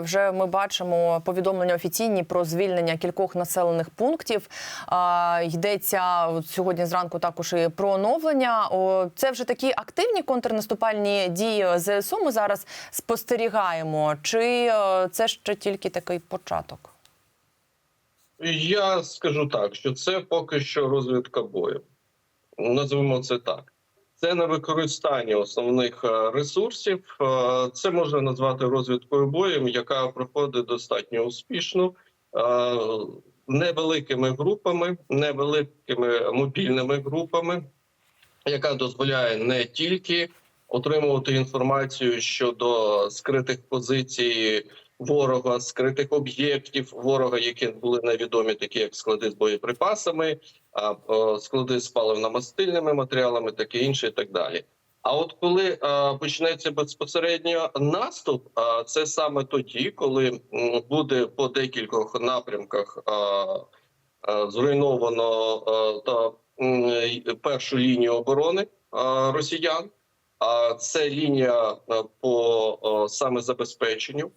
Вже ми бачимо повідомлення офіційні про звільнення кількох населених пунктів. Йдеться сьогодні зранку також і про оновлення. Це вже такі активні контрнаступальні дії ЗСУ. Ми зараз спостерігаємо. Чи е, це ще тільки такий початок? Я скажу так, що це поки що розвідка бою. Назвемо це так. Це на використання основних е, ресурсів. Е, Це можна назвати розвідкою боєм, яка проходить достатньо успішно е, невеликими групами, невеликими мобільними групами, яка дозволяє не тільки отримувати інформацію щодо скритих позицій ворога, скритих об'єктів ворога, які були невідомі, такі як склади з боєприпасами, склади з паливно-мастильними матеріалами, таке інше, і так далі. А от коли почнеться безпосередньо наступ, е, це саме тоді, коли буде по декількох напрямках зруйновано та першу лінію оборони росіян. А це лінія по саме забезпеченню.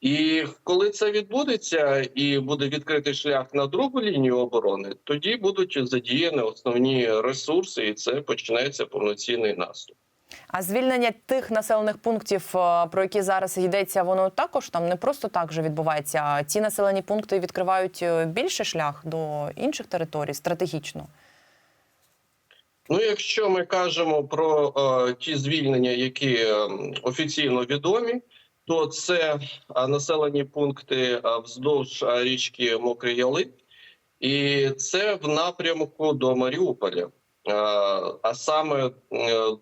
І коли це відбудеться і буде відкритий шлях на другу лінію оборони, тоді будуть задіяні основні ресурси, і це почнеться повноцінний наступ. А звільнення тих населених пунктів, е, про які зараз йдеться, воно також там не просто так же відбувається. А ці населені пункти відкривають е, більше шлях до інших територій стратегічно. Ну, якщо ми кажемо про е, ті звільнення, які е, офіційно відомі, то це населені пункти вздовж річки Мокрий Яли, і це в напрямку до Маріуполя. А саме е,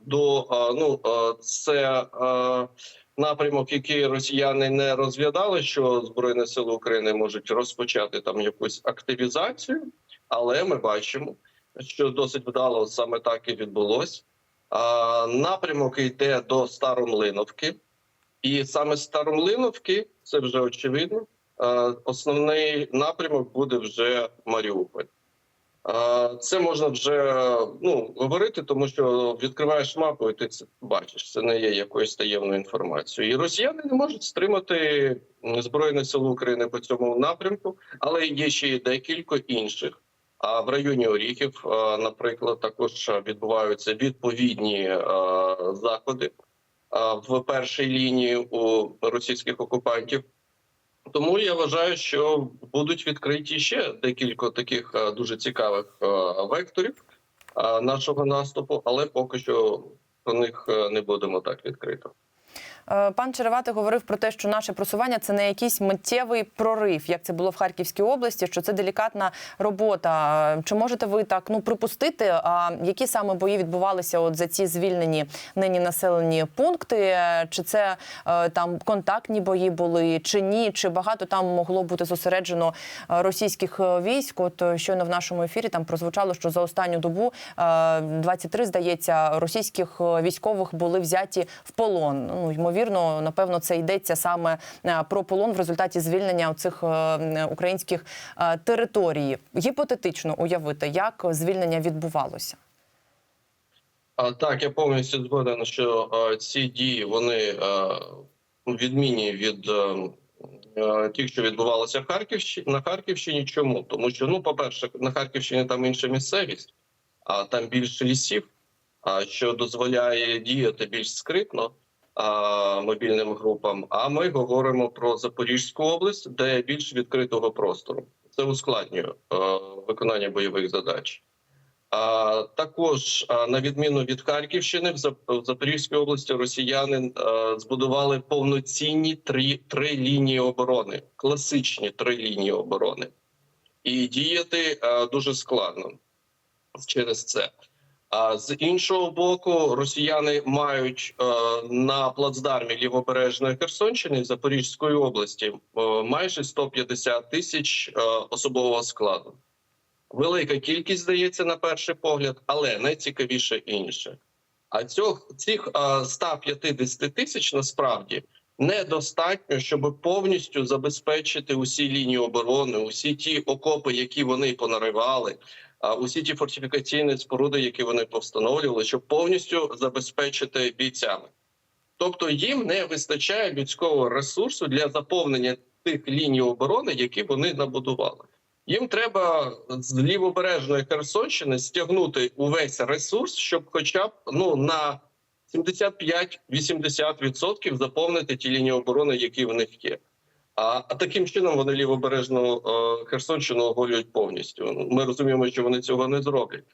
до ну це напрямок, який росіяни не розглядали, що збройні сили України можуть розпочати там якусь активізацію, але ми бачимо, що досить вдало саме так і відбулось. Напрямок йде до Старомлиновки, і саме Старомлиновки, це вже очевидно. е, Основний напрямок буде вже Маріуполь. Е, Це можна вже ну говорити, тому що відкриваєш мапу, і ти це бачиш. Це не є якоюсь таємною інформацією. І росіяни не можуть стримати збройні сили України по цьому напрямку, але є ще й декілька інших. А в районі Оріхів, е, наприклад, також відбуваються відповідні заходи в першій лінії у російських окупантів. Тому я вважаю, що будуть відкриті ще декілька таких е, дуже цікавих е, векторів е, нашого наступу, але поки що про них е, не будемо так відкрито. Е, Пан Черевати говорив про те, що наше просування це не якийсь миттєвий прорив, як це було в Харківській області, що це делікатна робота. Е, Чи можете ви так ну припустити, а які саме бої відбувалися от за ці звільнені нині населені пункти? Е, Чи це там контактні бої були, чи ні? Чи багато там могло бути зосереджено російських військ? От щойно в нашому ефірі там прозвучало, що за останню добу е, 23, здається, російських військових були взяті в полон. Ну ймовірно, напевно, це йдеться саме е, про полон в результаті звільнення цих українських е, територій. Гіпотетично уявити, як звільнення відбувалося. Так, я повністю згоден, що е, ці дії вони е, відмінні від е, е, тих, що відбувалося в Харківщині на Харківщині. Чому? Тому що, ну, по-перше, на Харківщині там інша місцевість, а там більше лісів, а що дозволяє діяти більш скритно мобільним групам. А ми говоримо про Запорізьку область, де більш відкритого простору. Це ускладнює е, виконання бойових задач. А також на відміну від Харківщини, в Запорізькій області росіяни збудували повноцінні три, три лінії оборони, класичні три лінії оборони, і діяти дуже складно через це. А з іншого боку, росіяни мають е, на плацдармі лівобережної Херсонщини Запорізької області е, майже 150 тисяч е, особового складу. Велика кількість здається на перший погляд, але найцікавіше інше. А цього цих а, 150 тисяч насправді недостатньо, щоб повністю забезпечити усі лінії оборони, усі ті окопи, які вони понаривали, усі ті фортифікаційні споруди, які вони повстановлювали, щоб повністю забезпечити бійцями. Тобто їм не вистачає людського ресурсу для заповнення тих ліній оборони, які вони набудували. Їм треба з лівобережної Херсонщини стягнути увесь ресурс, щоб, хоча б ну на 75-80% заповнити ті лінії оборони, які в них є. А, а таким чином вони лівобережну е, Херсонщину оголюють повністю. Ми розуміємо, що вони цього не зроблять.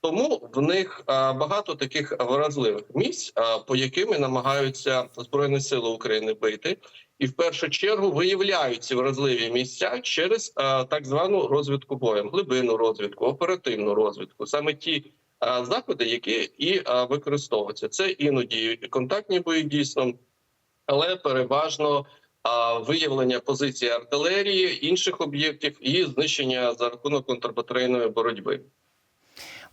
Тому в них е, багато таких вразливих місць, е, по яким намагаються збройні сили України бити, і в першу чергу виявляють ці вразливі місця через так звану розвідку боєм, глибинну розвідку, оперативну розвідку, саме ті заходи, які і використовуються. Це іноді контактні бої дійсно, але переважно виявлення позиції артилерії, інших об'єктів і знищення за рахунок контрбатарейної боротьби.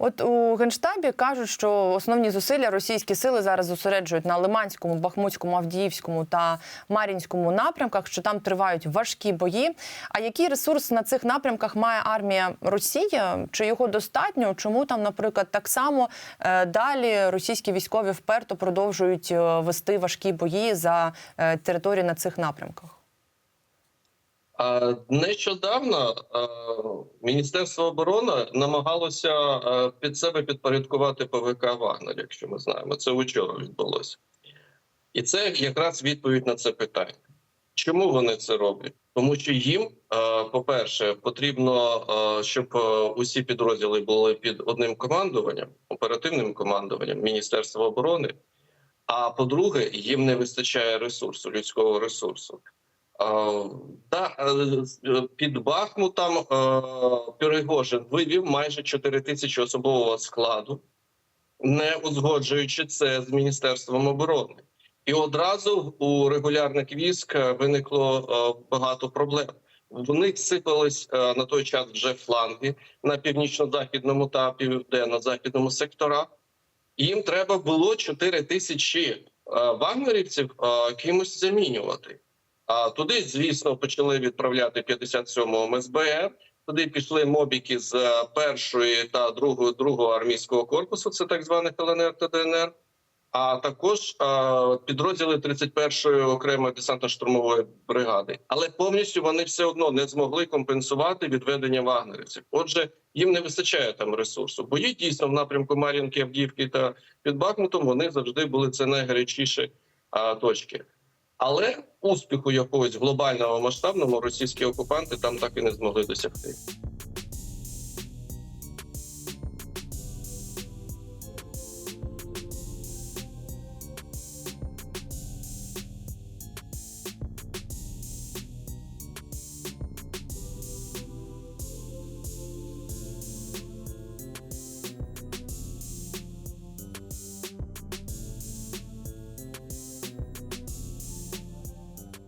От у генштабі кажуть, що основні зусилля російські сили зараз зосереджують на Лиманському, Бахмутському, Авдіївському та Мар'їнському напрямках, що там тривають важкі бої. А який ресурс на цих напрямках має армія Росії? Чи його достатньо? Чому там, наприклад, так само е, далі російські військові вперто продовжують е, вести важкі бої за е, території на цих напрямках? Нещодавно Міністерство оборони намагалося під себе підпорядкувати ПВК Вагнер, якщо ми знаємо. Це вчора відбулося. І це якраз відповідь на це питання. Чому вони це роблять? Тому що їм, по-перше, потрібно, щоб усі підрозділи були під одним командуванням, оперативним командуванням Міністерства оборони. А по-друге, їм не вистачає ресурсу, людського ресурсу. Е, Та е, під Бахмутом е, Перегожин вивів майже 4 тисячі особового складу, не узгоджуючи це з Міністерством оборони. І одразу у регулярних військ е, виникло е, багато проблем. В них сипались е, на той час вже фланги на північно-західному та південно-західному секторах. Їм треба було 4 тисячі е, вагнерівців е, кимось замінювати. А туди, звісно, почали відправляти 57-го МСБР. Туди пішли мобіки з е, першої та другої другого армійського корпусу, це так званих ЛНР та ДНР. А також е, підрозділи 31-ї окремої десантно-штурмової бригади, але повністю вони все одно не змогли компенсувати відведення вагнерівців. Отже, їм не вистачає там ресурсу. Бої дійсно в напрямку Мар'їнки, Авдіївки та під Бахмутом вони завжди були це найгарячіші а, точки. Але успіху якогось глобального масштабного російські окупанти там так і не змогли досягти.